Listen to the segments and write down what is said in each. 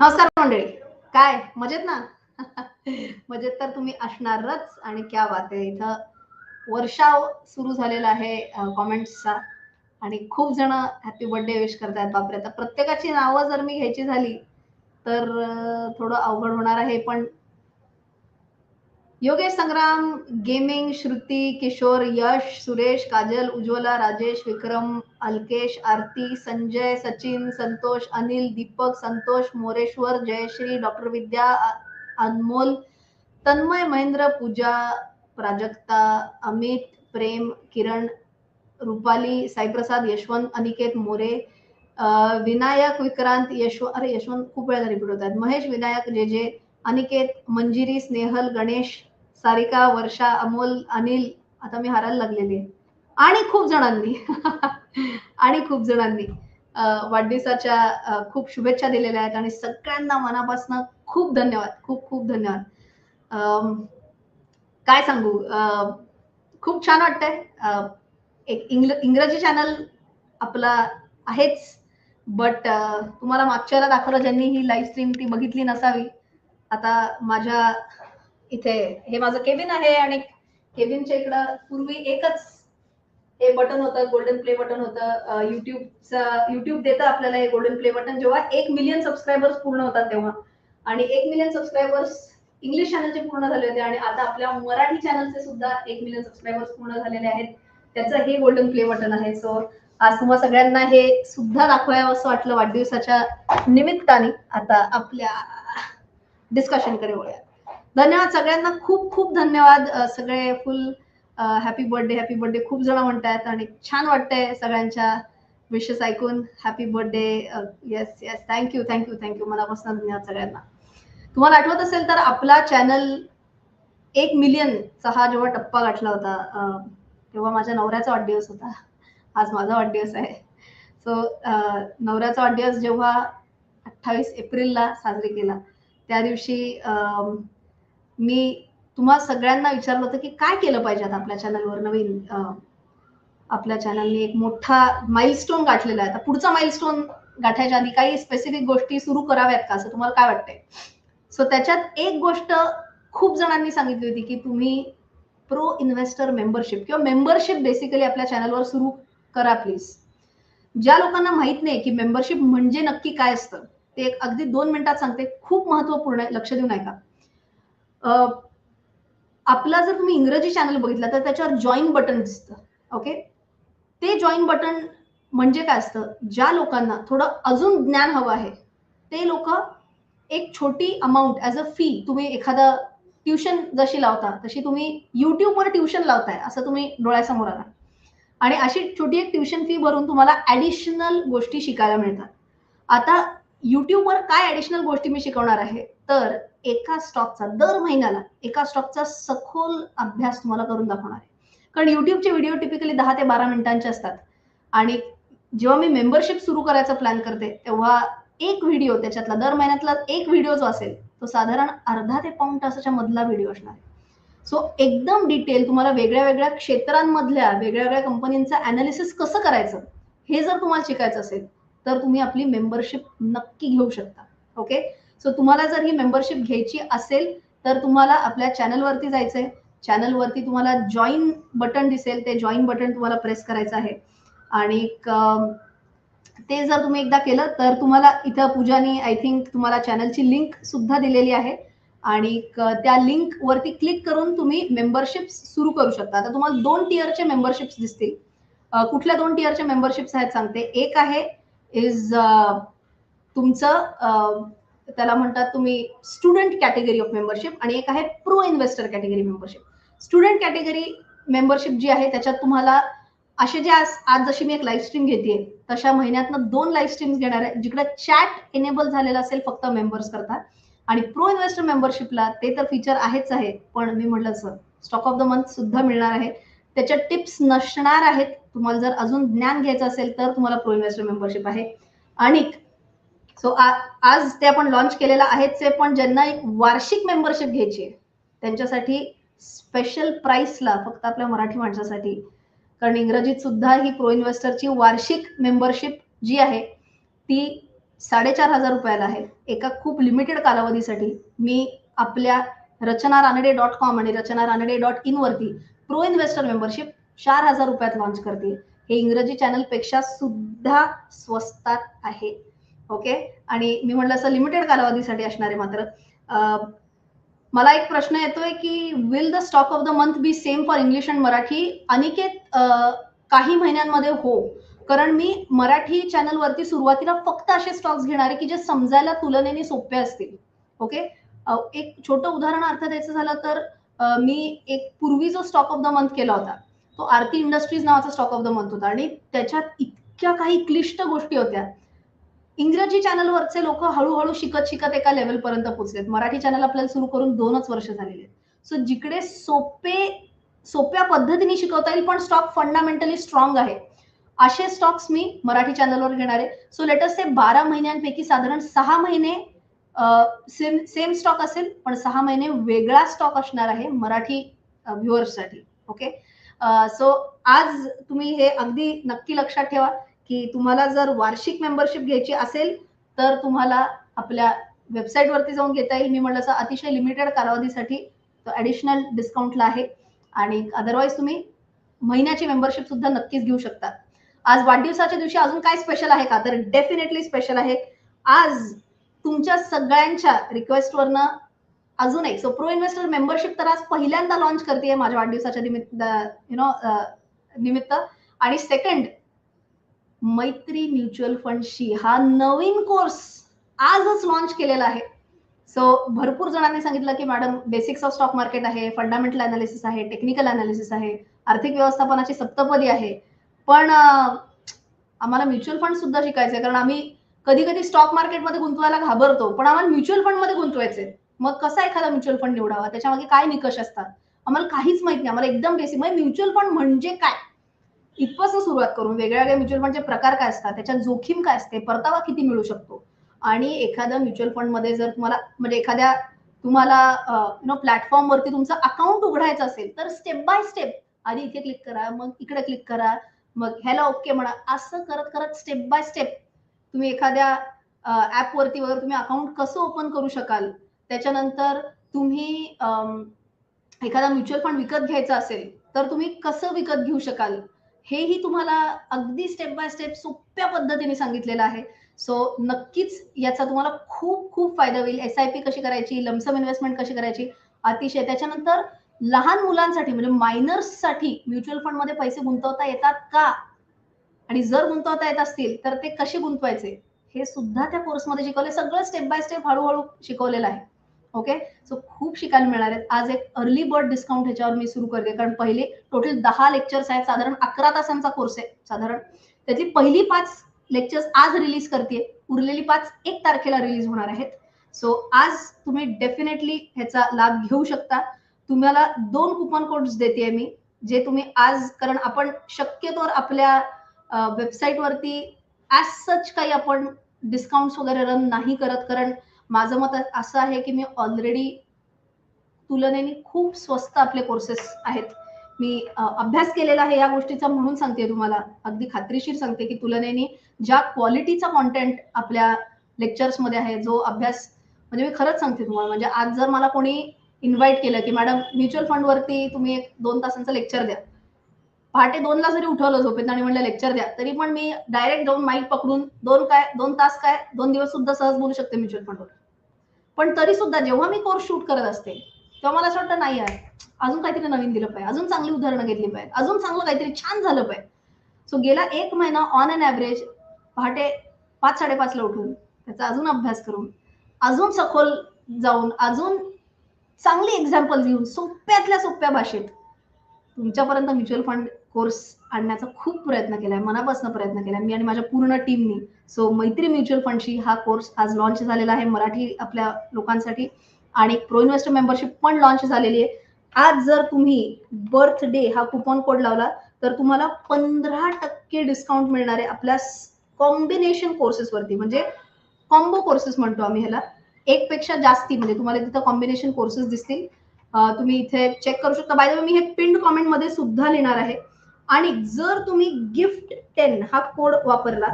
नमस्कार मंडळी. काय? मजेत ना? मजेत तर तुम्ही असणारच आणि क्या बात आहे. इथं वर्षाव सुरू झालेला आहे कॉमेंट्सचा आणि खूप जण हॅपी बर्थडे विश करतायत. बापरे आता प्रत्येकाची नावं जर मी घ्यायची झाली तर थोडं अवघड होणार आहे. पण योगेश संग्राम गेमिंग श्रुती किशोर यश सुरेश काजल उज्ज्वला राजेश विक्रम अल्केश आरती संजय सचिन संतोष अनिल दीपक संतोष मोरेश्वर जयश्री डॉक्टर विद्या अनमोल तन्मय महेंद्र पूजा प्राजक्ता अमित प्रेम किरण रुपाली साईप्रसाद यशवंत अनिकेत मोरे विनायक विक्रांत यशव अरे यशवंत खूप वेळेला रिपीट होत आहेत महेश विनायक जे जे अनिकेत मंजिरी स्नेहल गणेश सारिका वर्षा अमोल अनिल आता मी हारायला लागलेली आहे. आणि खूप जणांनी आणि खूप जणांनी वाढदिवसाच्या खूप शुभेच्छा दिलेल्या आहेत आणि सगळ्यांना मनापासून खूप धन्यवाद खूप खूप धन्यवाद. काय सांगू? खूप छान वाटतंय. एक इंग्ल इंग्रजी चॅनल आपला आहेच बट तुम्हाला मागच्याला दाखवलं ज्यांनी ही लाईव्ह स्ट्रीम ती बघितली नसावी. आता माझ्या इथे हे माझं केबिन आहे आणि केबिनच्या इकडं पूर्वी एकच हे बटन होतं गोल्डन प्ले बटन होतं. युट्यूबचं युट्यूब देतं आपल्याला हे गोल्डन प्ले बटन जेव्हा एक मिलियन सबस्क्रायबर्स पूर्ण होतात तेव्हा. आणि एक मिलियन सबस्क्रायबर्स इंग्लिश चॅनलचे पूर्ण झाले होते आणि आता आपल्या मराठी चॅनलचे सुद्धा एक मिलियन सबस्क्रायबर्स पूर्ण झालेले आहेत. त्याचं हे गोल्डन प्ले बटन आहे. सो आज तुम्हाला सगळ्यांना हे सुद्धा दाखवावं असं वाटलं वाढदिवसाच्या निमित्ताने. आता आपल्या डिस्कशनकडे वळूया धन्यवाद सगळ्यांना. खूप खूप धन्यवाद सगळे full happy birthday happy birthday खूप जण म्हणतायत आणि छान वाटतंय सगळ्यांच्या विशेष ऐकून. Happy birthday yes yes thank you thank you thank you मनापासून धन्यवाद सगळ्यांना. तुम्हाला आठवत असेल तर आपला चॅनल एक मिलियनचा हा जेव्हा टप्पा गाठला होता तेव्हा माझ्या नवऱ्याचा वाढदिवस होता. आज माझा वाढदिवस आहे. सो नवऱ्याचा वाढदिवस जेव्हा अठ्ठावीस एप्रिलला साजरी केला त्या दिवशी मी तुम्हा सगळ्यांना विचारलं होतं की काय केलं पाहिजे आता आपल्या चॅनलवर नवीन आपल्या चॅनलने एक मोठा माइलस्टोन गाठलेला आहे. आता पुढचा माइलस्टोन गाठायच्या आधी काही स्पेसिफिक गोष्टी सुरू कराव्यात का? असं तुम्हाला काय वाटतंय? सो त्याच्यात एक गोष्ट खूप जणांनी सांगितली होती की तुम्ही प्रो इन्व्हेस्टर मेंबरशिप किंवा मेंबरशिप बेसिकली आपल्या चॅनलवर सुरू करा प्लीज ज्या लोकांना माहीत नाही की मेंबरशिप म्हणजे नक्की काय असतं ते एक अगदी दोन मिनिटात सांगते. खूप महत्त्वपूर्ण आहे. लक्ष देऊन ऐका आपला जर तुम्ही इंग्रजी चॅनल बघितला तर त्याच्यावर जॉईन बटन दिसतं ओके ते जॉईन बटन म्हणजे काय असतं? ज्या लोकांना थोडं अजून ज्ञान हवं आहे ते लोक एक छोटी अमाऊंट ॲज अ फी तुम्ही एखादा ट्युशन जशी लावता तशी तुम्ही युट्यूबवर ट्युशन लावताय असं तुम्ही डोळ्यासमोर आला आणि अशी छोटी एक ट्युशन फी भरून तुम्हाला ॲडिशनल गोष्टी शिकायला मिळतात. आता युट्यूबवर काय ऍडिशनल गोष्टी मी शिकवणार आहे? तर एका स्टॉकचा दर महिन्याला एका स्टॉकचा सखोल अभ्यास तुम्हाला करून दाखवणार आहे. कारण युट्यूबचे व्हिडिओ टिपिकली दहा ते बारा मिनिटांचे असतात. आणि जेव्हा मी मेंबरशिप सुरू करायचा प्लॅन करते तेव्हा एक व्हिडिओ त्याच्यातला दर महिन्यातला एक व्हिडिओ जो असेल तो साधारण अर्धा ते पाऊण तासाच्या मधला व्हिडिओ असणार आहे. सो एकदम डिटेल तुम्हाला वेगळ्या वेगळ्या क्षेत्रांमधल्या वेगळ्या वेगळ्या कंपनींचं अनालिसिस कसं करायचं हे जर तुम्हाला शिकायचं असेल तर तुम्ही आपली मेंबरशिप नक्की घेऊ शकता. ओके सो तुम्हाला जर ही मेंबरशिप घ्यायची असेल तर तुम्हाला आपल्या चॅनलवरती जायचंय. चॅनलवरती तुम्हाला जॉईन बटन दिसेल. ते जॉईन बटन तुम्हाला प्रेस करायचं आहे. आणि ते जर तुम्ही एकदा केलं तर तुम्हाला इथं पूजानी आय थिंक तुम्हाला चॅनलची लिंक सुद्धा दिलेली आहे. आणि त्या लिंक वरती क्लिक करून तुम्ही मेंबरशिप सुरू करू शकता. आता तुम्हाला दोन टिअरचे मेंबरशिप्स दिसतील. कुठल्या दोन टिअरचे मेंबरशिप्स आहेत सांगते. एक आहे इज uh, तुमचं uh, त्याला म्हणतात तुम्ही स्टुडंट कॅटेगरी ऑफ मेंबरशिप आणि एक आहे pro investor category membership student category membership जी आहे त्याच्यात तुम्हाला असे जे आज आज जशी मी एक लाईव्ह स्ट्रीम घेते तशा महिन्यातनं दोन लाईव्ह स्ट्रीम्स घेणार आहे जिकडे चॅट एनेबल झालेला असेल फक्त मेंबर्स करतात आणि प्रो इन्व्हेस्टर मेंबरशिपला ते तर फीचर आहेच आहे पण मी म्हटलं sir stock of the month सुद्धा मिळणार आहे. त्याच्या टिप्स नसणार आहेत तुम्हाला जर अजून ज्ञान घ्यायचं असेल तर तुम्हाला प्रो इन्व्हेस्टर मेंबरशिप आहे. आणि सो आज ते आपण लॉन्च केलेलं आहेच आहे पण ज्यांना एक वार्षिक मेंबरशिप घ्यायची आहे त्यांच्यासाठी स्पेशल प्राईसला फक्त आपल्या मराठी माणसासाठी. कारण इंग्रजीत सुद्धा ही प्रो इन्व्हेस्टरची वार्षिक मेंबरशिप जी आहे ती साडेचार हजार रुपयाला आहे. एका खूप लिमिटेड कालावधीसाठी मी आपल्या रचना रानडे डॉट कॉम आणि रचना रानडे डॉट इन वरती प्रो इन्व्हेस्टर मेंबरशिप चार हजार रुपयात लॉन्च करते हे इंग्रजी चॅनलपेक्षा सुद्धा स्वस्तात आहे. ओके आणि मी म्हटलं असं लिमिटेड कालावधीसाठी असणारे मात्र. मला एक प्रश्न येतोय की will the stock of the month be same for English and Marathi? Aniket काही महिन्यांमध्ये हो. कारण मी मराठी चॅनलवरती सुरुवातीला फक्त असे स्टॉक्स घेणार आहे की जे समजायला तुलनेने सोपे असतील. ओके एक छोटं उदाहरणार्थ द्यायचं झालं तर मी एक पूर्वी जो स्टॉक ऑफ द मंथ केला होता तो आरती इंडस्ट्रीज नावाचा स्टॉक ऑफ द मंथ होता. आणि त्याच्यात इतक्या काही क्लिष्ट गोष्टी होत्या. इंग्रजी चॅनलवरचे लोक हळूहळू शिकत शिकत एका लेवल पर्यंत पोहोचलेत. मराठी चॅनल आपल्याला सुरू करून दोनच वर्ष झालेले आहेत. सो जिकडे सोपे सोप्या पद्धतीने शिकवता येईल पण स्टॉक फंडामेंटली स्ट्रॉंग आहे. असे स्टॉक्स मी मराठी चॅनलवर घेणार आहे. सो लेटस ते बारा महिन्यांपैकी साधारण सहा महिने सेम सेम स्टॉक असेल पण सहा महिने वेगळा स्टॉक असणार आहे मराठी व्ह्युअर्ससाठी ओके सो आज तुम्ही हे अगदी नक्की लक्षात ठेवा की तुम्हाला जर वार्षिक मेंबरशिप घ्यायची असेल तर तुम्हाला आपल्या वेबसाईटवरती जाऊन घेता येईल. मी म्हटलं असं अतिशय लिमिटेड कालावधीसाठी तो ॲडिशनल डिस्काउंटला आहे. आणि अदरवाईज तुम्ही महिन्याची मेंबरशिप सुद्धा नक्कीच घेऊ शकता. आज वाढदिवसाच्या दिवशी अजून काय स्पेशल आहे का? तर डेफिनेटली स्पेशल आहे. आज तुमच्या सगळ्यांच्या रिक्वेस्टवरनं अजून एक. सो प्रो इन्व्हेस्टर मेंबरशिप तर आज पहिल्यांदा लॉन्च करते माझ्या वाढदिवसाच्या निमित्त यु नो uh, निमित्त. आणि सेकंड मैत्री म्युच्युअल फंडशी हा नवीन कोर्स आजच लॉन्च केलेला आहे. सो भरपूर जणांनी सांगितलं की madam basics of stock market आहे फंडामेंटल अनालिसिस आहे टेक्निकल अनालिसिस आहे आर्थिक व्यवस्थापनाची सप्तपदी आहे. पण uh, आम्हाला म्युच्युअल फंड सुद्धा शिकायचं कारण आम्ही कधी कधी स्टॉक मार्केटमध्ये गुंतवायला घाबरतो पण आम्हाला म्युच्युअल फंडमध्ये गुंतवायचे मग कसा एखादा म्युच्युअल फंड निवडावा? त्याच्यामागे काय निकष असतात? आम्हाला काहीच माहीत नाही. आम्हाला एकदम बेसिक म्हणजे म्युच्युअल फंड म्हणजे काय? इथपासून सुरुवात करून वेगळ्या म्युच्युअल फंडचे प्रकार काय असतात? त्याच्यात जोखीम काय असते? परतावा किती मिळू शकतो? आणि एखाद्या म्युच्युअल फंडमध्ये जर तुम्हाला म्हणजे एखाद्या तुम्हाला नो प्लॅटफॉर्म वरती तुमचं अकाउंट उघडायचं असेल तर स्टेप बाय स्टेप आधी इथे क्लिक करा मग इकडे क्लिक करा मग ह्याला ओके म्हणा. असं करत करत स्टेप बाय स्टेप तुम्ही एखाद्या ऍप वरती वगैरे तुम्ही अकाउंट कसं ओपन करू शकाल? त्याच्यानंतर तुम्ही एखादा म्युच्युअल फंड विकत घ्यायचा असेल तर तुम्ही कसं विकत घेऊ शकाल? हेही तुम्हाला अगदी स्टेप बाय स्टेप सोप्या पद्धतीने सांगितलेलं आहे. सो नक्कीच याचा तुम्हाला खूप खूप फायदा होईल. एस आय पी कशी करायची? लमसम इन्व्हेस्टमेंट कशी करायची? अतिशय. त्याच्यानंतर लहान मुलांसाठी म्हणजे मायनर्ससाठी म्युच्युअल फंडमध्ये पैसे गुंतवता येतात का? आणि जर गुंतवता येत असतील तर ते कसे गुंतवायचे? हे सुद्धा त्या कोर्समध्ये शिकवले. सगळं स्टेप बाय स्टेप हळूहळू शिकवलेलं आहे. ओके? सो खूप शिकायला मिळणार आहेत. आज एक अर्ली बर्ड डिस्काउंट ह्याच्यावर मी सुरू करते. कारण पहिले टोटल दहा लेक्चर्स आहेत. साधारण अकरा तासांचा कोर्स आहे. साधारण. त्यातली पहिली पाच लेक्चर्स आज रिलीज करते उरलेली पाच एक तारखेला रिलीज होणार आहेत. सो आज तुम्ही डेफिनेटली ह्याचा लाभ घेऊ शकता. तुम्हाला दोन कुपन कोड्स देते मी जे तुम्ही आज कारण आपण शक्यतोवर आपल्या वेबसाईट वरती ऍज सच काही आपण डिस्काउंट वगैरे रन नाही करत. कारण माझं मत असं आहे की मी ऑलरेडी तुलनेने खूप स्वस्त आपले कोर्सेस आहेत. मी अभ्यास केलेला आहे या गोष्टीचा म्हणून सांगते तुम्हाला. अगदी खात्रीशीर सांगते की तुलनेने ज्या क्वालिटीचा कॉन्टेंट आपल्या लेक्चर्समध्ये आहे जो अभ्यास म्हणजे मी खरंच सांगते तुम्हाला म्हणजे आज जर मला कोणी इन्व्हाइट केलं की मॅडम म्युच्युअल फंडवरती तुम्ही एक दोन तासांचं लेक्चर द्या. पहाटे दोनला जरी उठवलं झोपेत आणि म्हणलं लेक्चर द्या. तरी पण मी डायरेक्ट जाऊन माईक पकडून दोन काय दोन तास काय दोन दिवस सुद्धा सहज बोलू शकते म्युच्युअल फंडवर पण तरी सुद्धा जेव्हा मी कोर्स शूट करत असते तेव्हा मला असं वाटतं नाही आहे अजून काहीतरी नवीन दिलं पाहिजे अजून चांगली उदाहरणं घेतली पाहिजे अजून चांगलं काहीतरी छान झालं पाहिजे. सो गेला एक महिना ऑन अन ॲव्हरेज पहाटे पाच साडेपाचला उठून त्याचा अजून अभ्यास करून अजून सखोल जाऊन अजून चांगली एक्झाम्पल देऊन सोप्यातल्या सोप्या भाषेत तुमच्यापर्यंत म्युच्युअल फंड कोर्स आणण्याचा खूप प्रयत्न केलाय मनापासून प्रयत्न केलाय मी आणि माझ्या पूर्ण टीमनी सो मैत्री म्युच्युअल फंडशी हा कोर्स आज लॉन्च झालेला आहे मराठी आपल्या लोकांसाठी आणि प्रो इन्व्हेस्टर मेंबरशिप पण लॉन्च झालेली आहे. आज जर तुम्ही बर्थडे हा कुपन कोड लावला तर तुम्हाला पंधरा टक्के डिस्काउंट मिळणार आहे आपल्या कॉम्बिनेशन कोर्सेस वरती. म्हणजे कॉम्बो कोर्सेस म्हणतो आम्ही ह्याला. एक पेक्षा जास्ती म्हणजे तुम्हाला तिथं कॉम्बिनेशन कोर्सेस दिसतील. तुम्ही इथे चेक करू शकता. बाय द मी हे पिंड कॉमेंटमध्ये सुद्धा लिहिणार आहे. आणि जर तुम्ही गिफ्ट टेन हा कोड वापरला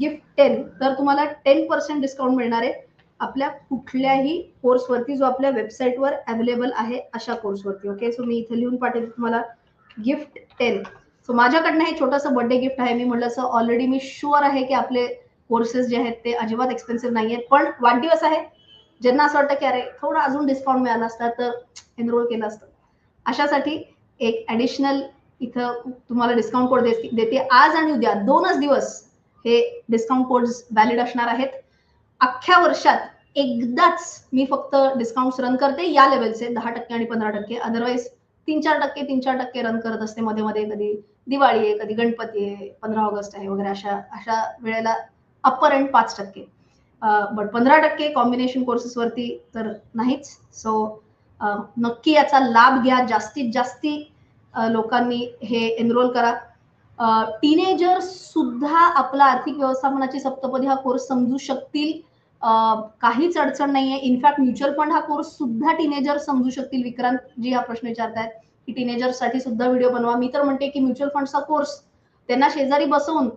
गिफ्ट टेन तर तुम्हाला टेन पर्सेंट डिस्काउंट मिळणार आहे. आपल्या कुठल्याही कोर्सवरती जो आपल्या वेबसाईटवर अवेलेबल आहे अशा कोर्सवरती ओके सो मी इथे लिहून पाठवते तुम्हाला गिफ्ट टेन सो माझ्याकडनं हे छोटंसं बर्थडे गिफ्ट आहे. मी म्हटलं असं ऑलरेडी मी शुअर आहे की आपले कोर्सेस जे आहेत ते अजिबात एक्सपेन्सिव्ह नाही आहेत पण वाढदिवस आहे. ज्यांना असं वाटतं की अरे थोडं अजून डिस्काउंट मिळाला असता तर एनरोल केलं असतं. अशासाठी एक ॲडिशनल इथं तुम्हाला डिस्काउंट कोड देते आज आणि उद्या दोनच दिवस हे डिस्काउंट कोड्स व्हॅलिड असणार आहेत. अख्ख्या वर्षात एकदाच मी फक्त डिस्काउंट रन करते. या लेवलचे दहा टक्के आणि पंधरा टक्के. अदरवाईज तीन चार टक्के तीन चार टक्के रन करत असते. मध्ये मध्ये कधी दिवाळी आहे कधी गणपती आहे पंधरा ऑगस्ट आहे वगैरे अशा अशा वेळेला अप्पर एंड पाच टक्के. बट पंधरा टक्के कॉम्बिनेशन कोर्सेसवरती तर नाहीच. सो नक्की याचा लाभ घ्या. जास्तीत जास्ती लोकांनी हे एनरोल करा. टीनेजर सुद्धा आपला आर्थिक व्यवस्थापनाची सप्तपदी हा कोर्स समजू शकतील. काहीच अडचण नाहीये. इनफॅक्ट म्युच्युअल फंड हा कोर्स सुद्धा टीनेजर समजू शकतील. विक्रांत जी हा प्रश्न विचारतायत की टीनेजरसाठी सुद्धा व्हिडिओ बनवा. मी तर म्हणते की म्युच्युअल फंडचा कोर्स त्यांना शेजारी बसवून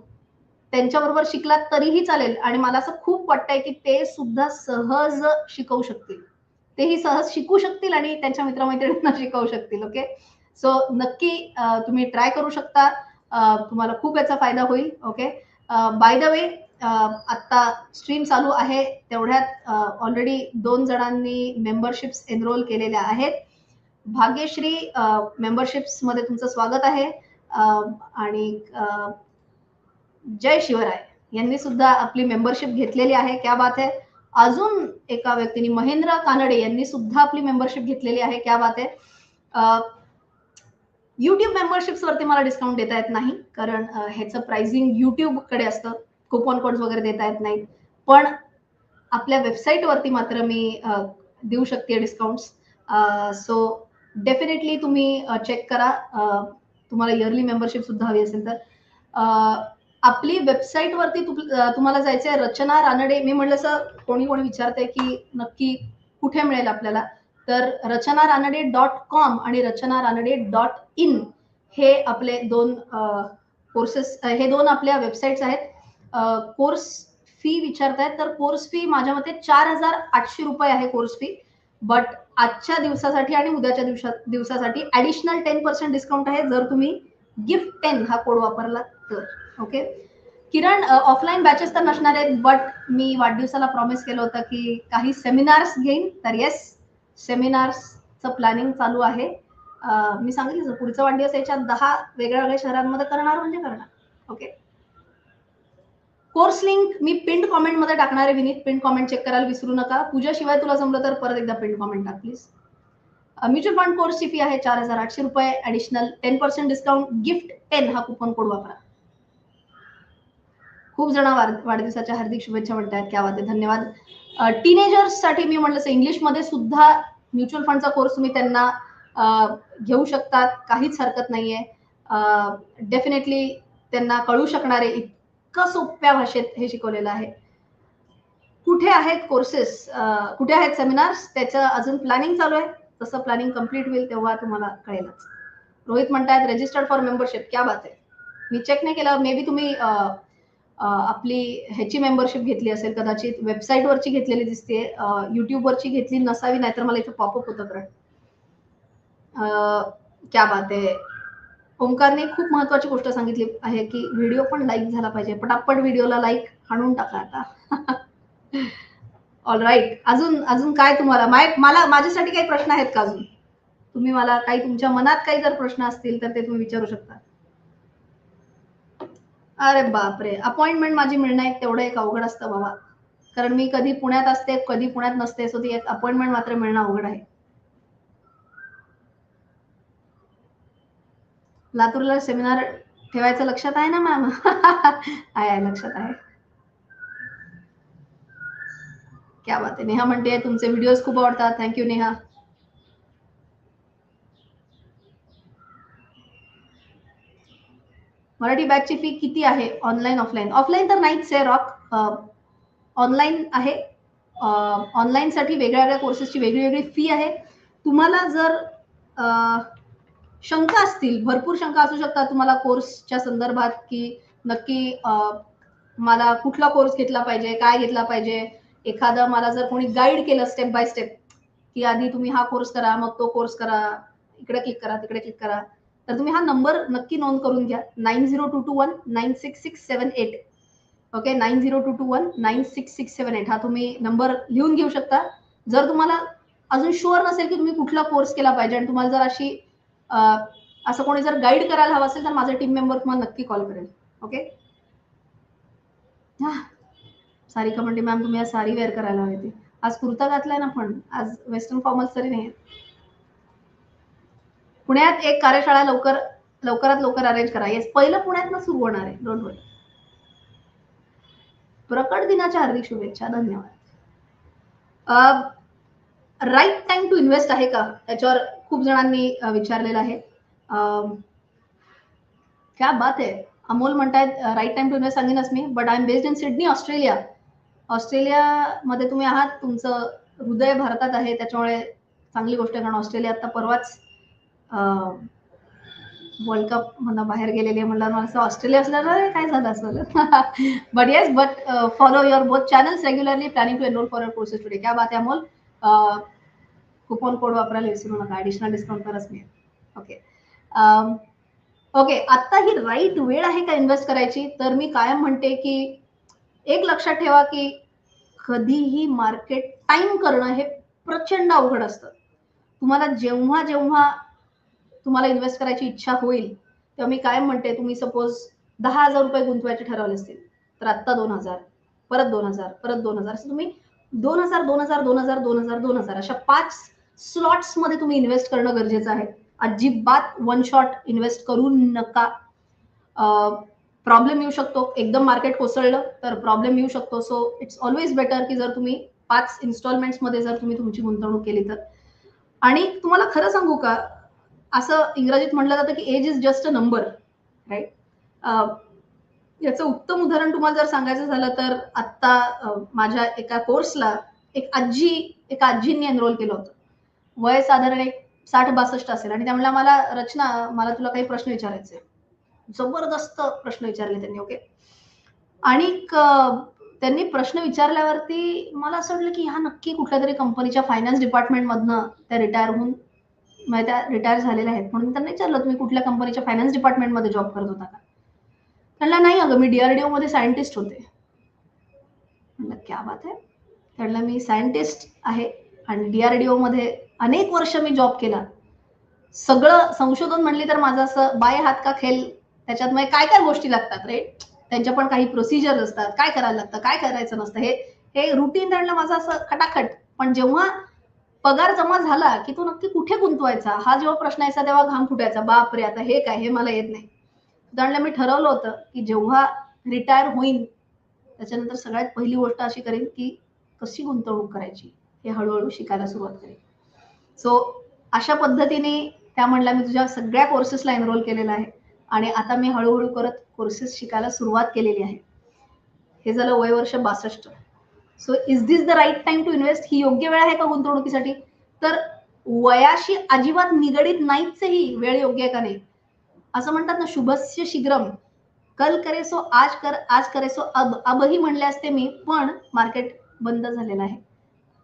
त्यांच्याबरोबर शिकलात तरीही चालेल. आणि मला असं खूप वाटतंय की ते सुद्धा सहज शिकवू शकतील. तेही सहज शिकू शकतील आणि त्यांच्या मित्रमैत्रिणींना शिकवू शकतील ओके सो नक्की तुम्ही ट्राय करू शकता. तुम्हाला खूप याचा फायदा होईल ओके बाय द वे आत्ता स्ट्रीम चालू आहे. तेवढ्यात ऑलरेडी दोन जणांनी मेंबरशिप्स एनरोल केलेल्या आहेत. भाग्यश्री मेंबरशिप्समध्ये तुमचं स्वागत आहे. आणि जय शिवराय यांनी सुद्धा आपली मेंबरशिप घेतलेली आहे. क्या बात आहे अजून एका व्यक्तीने महेंद्र कानडे यांनी सुद्धा आपली मेंबरशिप घेतलेली आहे. क्या बात आहे युट्यूब मेंबरशिप्सवरती मला डिस्काउंट देता येत नाही कारण ह्याचं प्राइसिंग युट्यूबकडे असतं. कुपन कोड्स वगैरे देता येत नाहीत. पण आपल्या वेबसाईट वरती मात्र मी देऊ शकते डिस्काउंट सो डेफिनेटली तुम्ही चेक करा. तुम्हाला इयरली मेंबरशिप सुद्धा हवी असेल तर. आपली वेबसाईट वरती तुम्हाला जायचंय रचना रानडे. मी म्हटलं असं कोणी कोणी विचारते की नक्की कुठे मिळेल आपल्याला? तर रचना रानडे डॉट कॉम आणि रचना रानडे डॉट इन हे आपले दोन कोर्सेस हे दोन आपल्या वेबसाईट्स आहेत. कोर्स फी विचारतायत तर कोर्स फी माझ्या मते चार हजार आठशे रुपये आहे कोर्स फी बट आजच्या दिवसासाठी आणि उद्याच्या दिवसा दिवसासाठी ऍडिशनल टेन पर्सेंट डिस्काउंट आहे जर तुम्ही गिफ्ट टेन हा कोड वापरला तर ओके किरण ऑफलाईन बॅचेस तर नसणार आहेत बट मी वाढदिवसाला प्रॉमिस केलं होतं की काही सेमिनार्स घेईन. तर येस सेमिनार्सचं प्लॅनिंग चालू आहे. मी सांगितलं पुढचं वाढदिवस याच्या दहा वेगळ्या वेगळ्या शहरांमध्ये करणार म्हणजे करणार. ओके कोर्स लिंक मी पिंड कॉमेंटमध्ये टाकणार आहे विनीत. पिंड कॉमेंट चेक करायला विसरू नका. पूजा शिवाय तुला जमलं तर परत एकदा पिंड कॉमेंट टाक प्लीज म्युच्युअल फंड कोर्सची फी आहे चार हजार आठशे रुपये. Additional ten percent discount gift ten हा कुपन कोड वापरा. खूप जण वाढदिवसाच्या हार्दिक शुभेच्छा म्हणतात क्या वाद धन्यवाद. टीनेजर्ससाठी मी म्हटलं इंग्लिशमध्ये सुद्धा म्युच्युअल फंडचा कोर्स तुम्ही त्यांना घेऊ शकतात. काहीच हरकत नाहीये. डेफिनेटली त्यांना कळू शकणारे इतकं सोप्या भाषेत हे शिकवलेलं आहे. कुठे आहेत कोर्सेस कुठे आहेत सेमिनार्स त्याचं अजून प्लॅनिंग चालू आहे. तसं प्लॅनिंग कंप्लीट होईल तेव्हा तुम्हाला कळेलच. रोहित म्हणतायत रजिस्टर्ड फॉर मेंबरशिप क्या बात आहे? मी चेक नाही केलं. मे बी तुम्ही आपली ह्याची मेंबरशिप घेतली असेल कदाचित वेबसाईटवरची घेतलेली दिसते युट्यूबवरची घेतली नसावी नाहीतर मला इथे पॉपअप होतं कारण क्या बात आहे. ओंकारने खूप महत्वाची गोष्ट सांगितली आहे की व्हिडिओ पण लाईक झाला पाहिजे. पटापट व्हिडिओला लाईक हाणून टाका आता. ऑल राईट अजून अजून काय तुम्हाला? माय मला माझ्यासाठी काही प्रश्न आहेत का अजून? तुम्ही मला काही तुमच्या मनात काही जर प्रश्न असतील तर ते तुम्ही विचारू शकता. अरे बापरे अपॉइंटमेंट माझी मिळणं एक तेवढं एक अवघड असतं बाबा. कारण मी कधी पुण्यात असते कधी पुण्यात नसते सो ती एक अपॉइंटमेंट मात्र मिळणं अवघड आहे. लातूरला सेमिनार ठेवायचं लक्षात आहे ना मॅम आहे लक्षात आहे. क्या बात आहे नेहा म्हणते तुमचे व्हिडिओज खूप आवडतात. Thank you Neha. मराठी बॅचची फी किती आहे? ऑनलाईन ऑफलाईन ऑफलाईन तर नाहीच आहे रॉक ऑनलाईन आहे. ऑनलाईन साठी वेगळ्या वेगळ्या कोर्सेसची वेगळी वेगळी फी आहे. तुम्हाला जर शंका असतील भरपूर शंका असू शकतात तुम्हाला कोर्सच्या संदर्भात की नक्की मला कुठला कोर्स घेतला पाहिजे काय घेतला पाहिजे. एखादं मला जर कोणी गाईड केलं स्टेप बाय स्टेप की आधी तुम्ही हा कोर्स करा मग तो कोर्स करा. इकडे क्लिक करा तिकडे क्लिक करा. तर तुम्ही हा नंबर नक्की नोंद करून घ्या. Nine zero two two one nine six six seven eight. Okay? Nine zero two two one nine six six seven eight. हा तुम्ही नंबर लिहून घेऊ शकता. जर तुम्हाला अजून शुअर नसेल की तुम्ही कुठला कोर्स केला पाहिजे आणि तुम्हाला जर अशी असं कोणी जर गाईड करायला हवं असेल तर माझा टीम मेंबर तुम्हाला नक्की कॉल करेल. ओके? सारी का म्हणते मॅम तुम्ही आज सारी वेअर करायला हवी आज कुर्ता घातलाय ना पण आज वेस्टर्न फॉर्मल्स तरी नाही पुण्यात एक कार्यशाळा लवकर लवकरात लवकर अरेंज करा. येस पहिलं पुण्यात सुरू होणार आहे. डोंट वरी प्रकट दिनाच्या हार्दिक शुभेच्छा. धन्यवाद. राईट टाइम टू इन्व्हेस्ट आहे का? त्याच्यावर खूप जणांनी विचारलेलं आहे. क्या बात आहे. अमोल म्हणतायत राईट टाइम टू इन्व्हेस्ट सांगेनच मी but I am based in Sydney Australia ऑस्ट्रेलियामध्ये तुम्ही आहात. तुमचं हृदय भारतात आहे. त्याच्यामुळे चांगली गोष्ट आहे कारण ऑस्ट्रेलिया आता परवाच वर्ल्ड कप म्हणा बाहेर गेलेले म्हणलं मला असं ऑस्ट्रेलिया असलं काय झालं असं but yes but follow your both channels regularly planning to enroll for courses today क्या बात आहे अमोल? कुपन कोड वापरायला विसरू नका ॲडिशनल डिस्काउंट करत मिळेल ओके ओके आता ही राईट वेळ आहे का इन्व्हेस्ट करायची? तर मी कायम म्हणते की एक लक्षात ठेवा की कधीही मार्केट टाइम करणं हे प्रचंड अवघड असतं. तुम्हाला जेव्हा जेव्हा तुम्हाला इन्व्हेस्ट करायची इच्छा होईल तेव्हा मी काय म्हणते तुम्ही सपोज दहा हजार रुपये गुंतवायचे ठरवले असतील तर आत्ता दोन हजार परत दोन हजार परत दोन हजार असं तुम्ही दोन हजार दोन हजार दोन हजार दोन हजार दोन हजार अशा पाच स्लॉट्समध्ये तुम्ही इन्व्हेस्ट करणं गरजेचं आहे. अजिबात वन शॉट इन्व्हेस्ट करू नका. प्रॉब्लेम येऊ शकतो. एकदम मार्केट कोसळलं तर प्रॉब्लेम येऊ शकतो. सो इट्स ऑलवेज बेटर की जर तुम्ही पाच मध्ये जर तुम्ही तुमची गुंतवणूक केली तर. आणि तुम्हाला खरं सांगू का असं इंग्रजीत म्हटलं जातं की age is just a number right याचं उत्तम उदाहरण तुम्हाला जर सांगायचं झालं तर आत्ता माझ्या एका कोर्सला एक आजी एका आजींनी एनरोल केलं होतं. वय साधारण एक साठ बासष्ट असेल आणि त्यामुळे मला रचना मला तुला काही प्रश्न विचारायचे जबरदस्त प्रश्न विचारले त्यांनी ओके आणि त्यांनी प्रश्न विचारल्यावरती मला असं वाटलं की ह्या नक्की कुठल्या तरी कंपनीच्या फायनान्स डिपार्टमेंटमधनं त्या रिटायर होऊन म्हणजे त्या रिटायर झालेल्या आहेत. म्हणून त्यांना विचारलं तुम्ही कुठल्या कंपनीच्या फायनान्स डिपार्टमेंटमध्ये जॉब करत होता का? त्यांना नाही अगं मी डीआरडीओ मध्ये सायंटिस्ट होते. म्हणलं क्या बात आहे त्यांना मी सायंटिस्ट आहे आणि डीआरडीओ मध्ये अनेक वर्ष मी जॉब केला. सगळं संशोधन म्हणली तर माझं असं बाय हात का खेळ त्याच्यात मग काय काय गोष्टी लागतात रे? त्यांच्या पण काही प्रोसिजर असतात. काय करायला लागतं? काय करायचं नसतं? हे हे रुटीन त्यांना माझं असं खटाखट. पण जेव्हा पगार जमा झाला की तो नक्की कुठे गुंतवायचा? हा जेव्हा प्रश्न यायचा तेव्हा घाम फुटायचा. बाप रे आता हे काय? हे मला येत नाही. उदाहरणला मी ठरवलं होतं की जेव्हा रिटायर होईन त्याच्यानंतर सगळ्यात पहिली गोष्ट अशी करेन की कशी गुंतवणूक करायची? हे हळूहळू शिकायला सुरुवात करेन. सो अशा पद्धतीने त्या म्हणल्या मी तुझ्या सगळ्या कोर्सेसला एनरोल केलेला आहे. आणि आता मी हळूहळू करत कोर्सेस शिकायला सुरुवात केलेली आहे. हे झालं वय वर्ष बासष्ट. So is this the right time to invest ही योग्य वेळ आहे का गुंतवणुकीसाठी? तर वयाशी अजिबात निगडीत नाहीच ही वेळ योग्य आहे का नाही? असं म्हणतात ना शुभस्य शीघ्रम कल करे सो आज कर आज करे सो अब अबही म्हणले असते मी पण मार्केट बंद झालेलं आहे.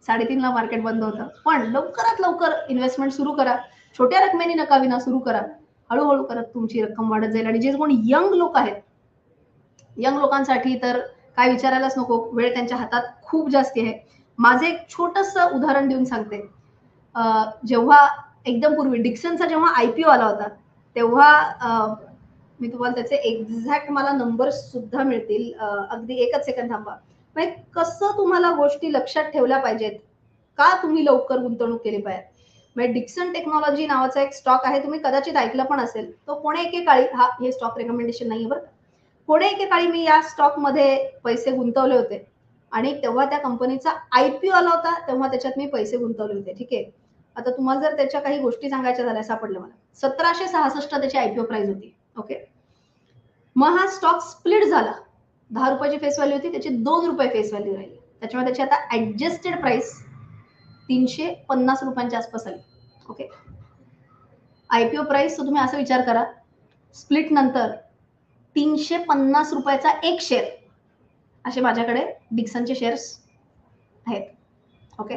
साडेतीनला मार्केट बंद होतं. पण लवकरात लवकर इन्व्हेस्टमेंट सुरू करा. छोट्या रकमेने नका विना सुरू करा. हळूहळू करत तुमची रक्कम वाढत जाईल. आणि जे कोण यंग लोक आहेत यंग लोकांसाठी तर काय विचारायलाच नको. वेळ त्यांच्या हातात खूप जास्ती आहे. माझे एक छोटस उदाहरण देऊन सांगते. जेव्हा एकदम पूर्वी डिक्सनचा जेव्हा आयपीओ आला होता तेव्हा मी तुम्हाला त्याचे एक्झॅक्ट मला नंबर सुद्धा मिळतील. अगदी एकच सेकंद थांबा. म्हणजे कसं तुम्हाला गोष्टी लक्षात ठेवल्या पाहिजेत? का तुम्ही लवकर गुंतवणूक केली पाहिजे? म्हणजे डिक्सन टेक्नॉलॉजी नावाचा एक स्टॉक आहे तुम्ही कदाचित ऐकलं पण असेल. तो कोणे एकेकाळी हा हे स्टॉक रेकमेंडेशन नाही बरं कोणे एकेकाळी मी या स्टॉकमध्ये पैसे गुंतवले होते. आणि तेव्हा त्या कंपनीचा आयपीओ आला होता तेव्हा त्याच्यात मी पैसे गुंतवले होते. ठीक आहे? आता तुम्हाला जर त्याच्या काही गोष्टी सांगायच्या झाल्या सापडल्या मला. सतराशे सहासष्ट त्याची आयपीओ प्राइस होती. ओके मग हा स्टॉक स्प्लिट झाला. दहा रुपयाची फेस व्हॅल्यू होती त्याची दोन रुपये फेस व्हॅल्यू राहिली. त्याच्यामुळे त्याची आता ऍडजस्टेड प्राइस तीनशे पन्नास रुपयांच्या आसपास आली. ओके आयपीओ प्राइस तुम्ही असा विचार करा. स्प्लिट नंतर तीनशे पन्नास रुपयाचा एक शेअर असे माझ्याकडे डिक्सनचे शेअर्स आहेत. ओके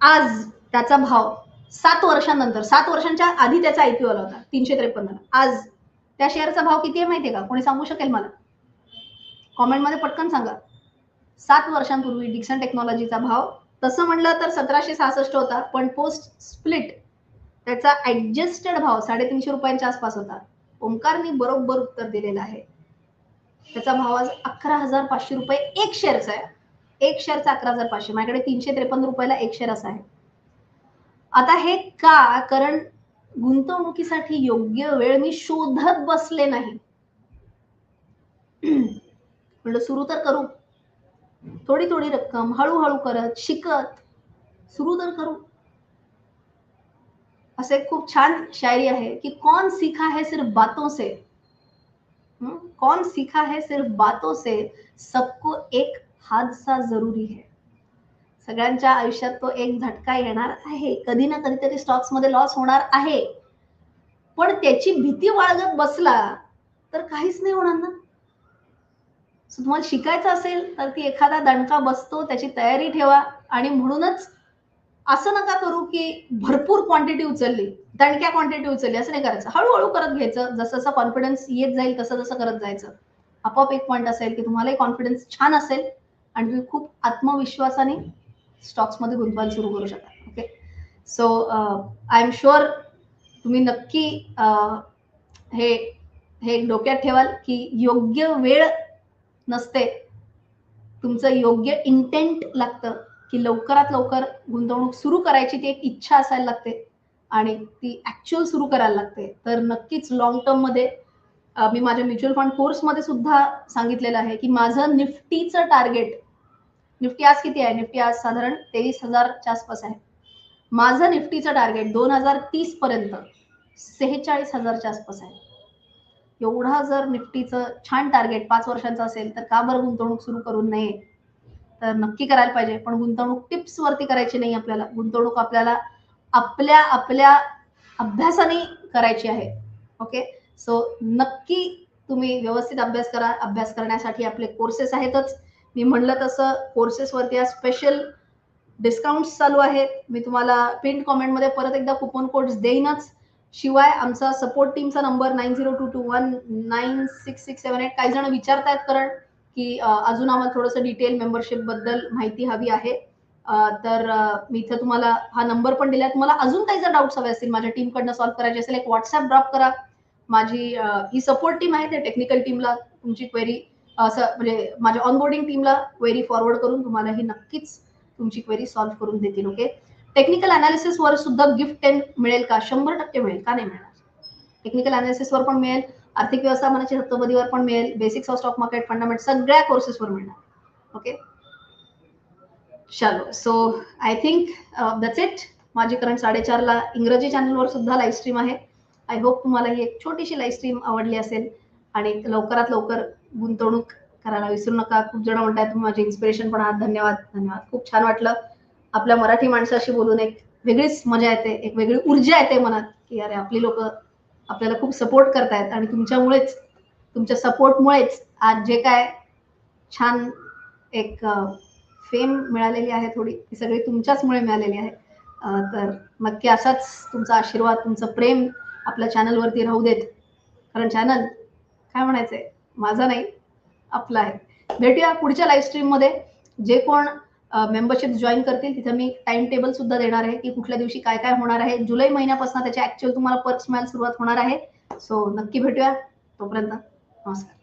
आज त्याचा भाव सात वर्षांनंतर सात वर्षांच्या आधी त्याचा आयपीओ आला होता तीनशे त्रेपन्न. आज त्या शेअरचा भाव किती आहे माहितीये का? कोणी सांगू शकेल मला? कॉमेंटमध्ये पटकन सांगा. सात वर्षांपूर्वी डिक्सन टेक्नॉलॉजीचा भाव तसं म्हणलं तर सतराशे सहासष्ट होता पण पोस्ट स्प्लिट त्याचा ऍडजस्टेड भाव साडेतीनशे रुपयांच्या आसपास होता. ओंकारनी बरोबर उत्तर दिलेलं आहे. त्याचा भाव आज अकरा हजार पाचशे रुपये एक शेअरचा आहे. एक शेअरचा अकरा हजार पाचशे. माझ्याकडे तीनशे त्रेपन्न रुपयाला एक शेअर असा आहे. आता हे का? कारण गुंतवणुकीसाठी योग्य वेळ मी शोधत बसले नाही. म्हणलं सुरू तर करू. थोडी थोडी रक्कम हळूहळू करत शिकत सुरू तर करू. असे एक खूप छान शायरी आहे की कौन सीखा है सिर्फ बातों से? हम्म? कौन सीखा है सिर्फ बातों से? सबको एक हादसा जरुरी है. सगळ्यांच्या आयुष्यात तो एक झटका येणार आहे. कधी ना कधीतरी स्टॉक्समध्ये लॉस होणार आहे. पण त्याची भीती बाळगत बसला तर काहीच नाही होणार ना. तुम्हाला शिकायचं असेल तर ती एखादा दणका बसतो त्याची तयारी ठेवा आणि म्हणूनच असं नका करू की भरपूर क्वांटिटी उचलली दणक्या क्वांटिटी उचलली असं नाही करायचं. हळूहळू करत घ्यायचं जसं जसं कॉन्फिडन्स येत जाईल तसं तसं करत जायचं. आपोआप एक पॉईंट असेल की तुम्हालाही कॉन्फिडन्स छान असेल आणि तुम्ही खूप आत्मविश्वासाने स्टॉक्समध्ये गुंतवायला सुरू करू शकता. Okay so I am sure तुम्ही नक्की uh, हे हे डोक्यात ठेवाल की योग्य वेळ नसते. तुमचं योग्य इंटेंट लागतं. की लवकरात लवकर गुंतवणूक सुरू करायची ती एक इच्छा असायला लागते. आणि ती ऍक्च्युअल सुरू करायला लागते. तर नक्कीच लॉंग टर्ममध्ये मी माझ्या म्युच्युअल फंड कोर्समध्ये सुद्धा सांगितलेलं आहे की माझं निफ्टीचं टार्गेट निफ्टी आज किती आहे? निफ्टी आज साधारण तेवीस हजारच्या आसपास आहे. माझं निफ्टीचं टार्गेट दोन हजार तीस पर्यंत सेहेचाळीस हजारच्या आसपास आहे. एवढा जर निफ्टीचं छान टार्गेट पाच वर्षांचं असेल तर का बरं गुंतवणूक सुरू करू नये? तर नक्की करायला पाहिजे. पण गुंतवणूक टिप्स वरती करायची नाही आपल्याला. गुंतवणूक आपल्याला आपल्या आपल्या अभ्यासाने करायची आहे. ओके सो नक्की तुम्ही व्यवस्थित अभ्यास करा. अभ्यास करण्यासाठी आपले कोर्सेस आहेतच. मी म्हणलं तसं कोर्सेसवरती स्पेशल डिस्काउंट चालू आहेत. मी तुम्हाला पिन कॉमेंटमध्ये परत एकदा कुपन कोड्स देईनच. शिवाय आमचा सपोर्ट टीमचा number nine zero two two one nine six six seven eight काही जण विचारतायत कारण. की अजून आम्हाला थोडंसं डिटेल मेंबरशिपबद्दल माहिती हवी आहे. तर मी इथं तुम्हाला हा नंबर पण दिला तुम्हाला अजून काही जर डाऊट्स हवे असतील माझ्या टीमकडनं सॉल्व्ह करायचे असेल एक व्हॉट्सअप ड्रॉप करा. माझी ही सपोर्ट टीम आहे त्या टेक्निकल टीमला तुमची क्वेरी असं म्हणजे माझ्या ऑनबोर्डिंग टीमला क्वेरी फॉरवर्ड करून तुम्हाला ही नक्कीच तुमची क्वेरी सॉल्व्ह करून देतील ओके टेक्निकल अनालिसिसवर सुद्धा गिफ्ट टेन मिळेल का? शंभर टक्के मिळेल का? नाही मिळणार. टेक्निकल अनालिसिसवर पण मिळेल. आर्थिक व्यवस्थापनाची तत्वबदीवर पण मिळेल. Basics of stock market fundament सगळ्या कोर्सेसवर मिळणार. ओके चलो. So I think that's it माझी करंट साडेचारला इंग्रजी चॅनलवर सुद्धा लाईव्ह स्ट्रीम आहे. आय होप तुम्हाला ही एक छोटीशी लाईव्ह स्ट्रीम आवडली असेल. आणि लवकरात लवकर गुंतवणूक करायला विसरू नका. खूप जण म्हणताय तुम्ही माझे इन्स्पिरेशन पण आहात. धन्यवाद. धन्यवाद. खूप छान वाटलं. आपल्या मराठी माणसाशी बोलून एक वेगळीच मजा येते. एक वेगळी ऊर्जा येते मनात. की अरे आपली लोक आपल्याला खूप सपोर्ट करतायत आणि तुमच्यामुळेच तुमच्या सपोर्टमुळेच आज जे काय छान एक फेम मिळालेली आहे थोडी ती सगळी तुमच्याचमुळे मिळालेली आहे. तर नक्की असाच तुमचा आशीर्वाद तुमचं प्रेम आपल्या चॅनलवरती राहू देत. कारण चॅनल काय म्हणायचंय? माझा नाही आपला आहे. भेटूया पुढच्या लाईव्ह स्ट्रीममध्ये जे कोण मेंबरशिप जॉईन करतील तिथे मी टाइम टेबल सुद्धा देणार आहे की कुठल्या दिवशी काय काय होणार आहे. जुलै महिन्यापासून त्याचे ऍक्च्युअल तुम्हाला पर्क्स मिळायला सुरुवात होणार आहे. सो नक्की भेटूया तोपर्यंत. नमस्कार.